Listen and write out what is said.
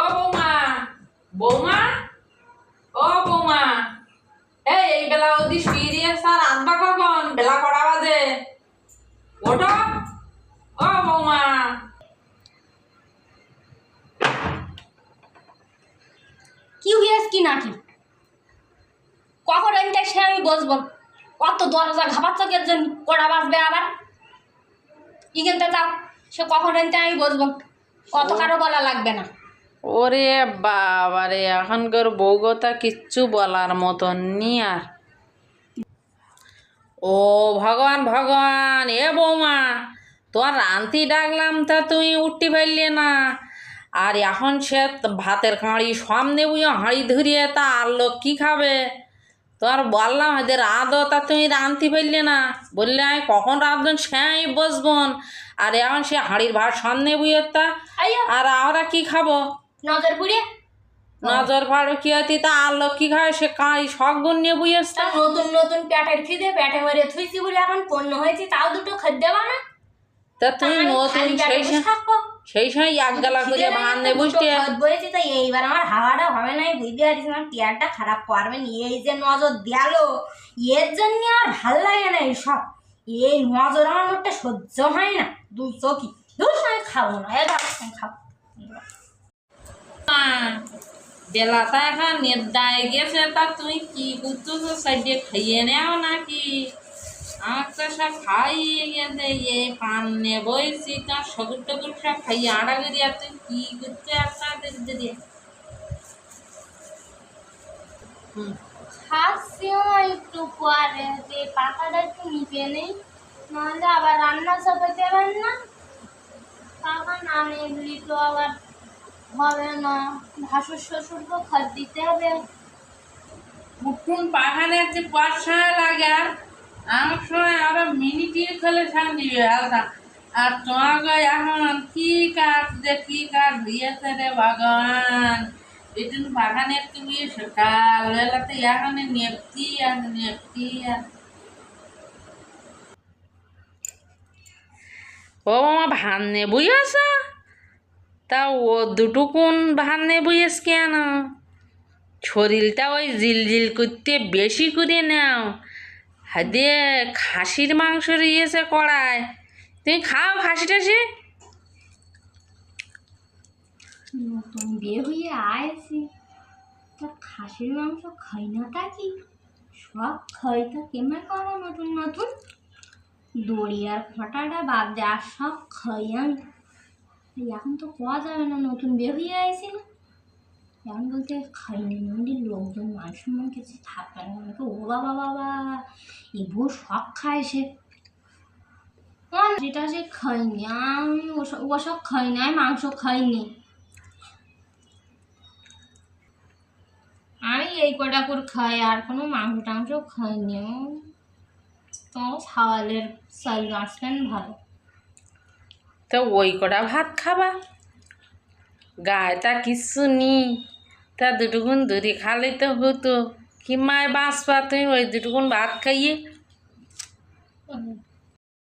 ও বৌমা বৌমা? ও বৌমা। এই এই বেলা অবধি শুয়ে দিয়ে স্যার আনবা কখন? বেলা কটা বাজে? ওঠো। ও বৌমা। কি হয়েছে কি নাকি কখন এনটা সে আমি বসবো? কত দরজা ঘাপাচ্ছ কে জন্য কটা বাজবে আবার? ইগেনতে যাও, সে কখন এনতে আমি বসবো? কত কারও বলা লাগবে না। ওরে বাবারে এখনকার বৌগতা কিচ্ছু বলার মতন নি আর। ও ভগবান ভগবান এ বৌমা তোর রান্তি ডাকলাম তা তুই উঠতে পারলে না। আর এখন সে ভাতের কাঁড়ি সামনে বুঝে হাঁড়ি ধরিয়ে তা আর লোক কী খাবে? তোর বললাম এদের রাঁধো তা তুমি রাঁধতে পারলে না। বললে আমি কখন রাঁধবেন সে আমি বসবন আর এখন সে হাঁড়ির ভাত সামনে বুঝে তা আর আমরা কি খাব? নজর পুড়িয়ে নজর ফাড়ো কি হতি তা আর লোক কি খায় সে শখ গুণ নিয়ে বুঝে তা নতুন নতুন প্যাটের খিদে প্যাটে মরে থুইছি বলে এখন পণ্য হয়েছে তাও দুটো খাদ্য দেবা না। তা তুমি আমি নতুন সেই সময়। সেই সময় এক গালা করে ভান নে বুঝতে বয়েছি তো এইবার আমার হাওয়াটা হবে না বুঝতে পারছি না টিয়ারটা খারাপ করবে না এই যে নজর দেয়াল এর জন্য আর ভালো লাগে না এইসব এই নজর আমার মোটে সহ্য হয় না দু চকি দূর আমি খাব না এ ধর, খাব। বেলাটা এখন নেদায় গেছে, তা তুই কি করছ সাইডে খাইয়ে নেও নাকি? আমার তো সব খাইয়ে গেছে, এ পান বইছি তা সগুর সব খাইয়ে আড়া করিয়া তুই কি করছ একটা দেখতে দিয়ে হুম। খাচ্ছিও একটু পরে, যে পাতাটা একটু নিচে নেই নাহলে আবার রান্না চাপাইতে পারেন। না তখন আমি তো আবার হবে না। ভাসুর শ্বশুরকে খত দিতে হবে। উঠুন পাহাড়ে যে বর্ষা লাগে আমার সময় আরও মিনিটির খেলে দিবে আলাদা আর তোমাকে এখন কি কাঠ যে কি কাঠ দিয়েছে রে ভগবান? এদিন বাগানে তুমি সকাল বেলাতে এখানে নেপতি আর নেপতি আর ও মামা ভান নে বুঝেছ? তা ও দুটুকুন ভান নে বুঝেছ কেন? শরীরটা ওই জিলজিল করতে বেশি করে নাও। হাতে খাসির মাংস রয়েছে কড়ায়। তুমি খাও খাসি টাসি। নতুন বিয়ে হয়ে আয়েছি। তা খাসির মাংস খাই না তা কি? সব খাই তা কেমন করো নতুন নতুন? দড়ি আর ফটাটা বাদ আর সব খাই আমি। এখন তো কোয়া যাবে না, নতুন বিয়ে হয়ে আয়েছি না। এখন বলতে খাই না এমনি লোকজন মান সম্মান কিছু থাকবে না। আমাকে ও বাবা বাবা ইবু সব খায় সে। যেটা সে খাইনি আমি ওসব খাইনি আমি মাংস খাইনি আমি এই কটা করে খাই, আর কোনো মাংস টাংস খাইনি তো ছাওয়ালের চাল আসলেন ভালো। তো ওই কটা ভাত খাবা। গায়ে তা কিচ্ছু নি তা দুটুকুন দুরি খালে তো হতো। কি মায় বাঁচবা তুমি ওই দুটুকুন ভাত খাইয়ে।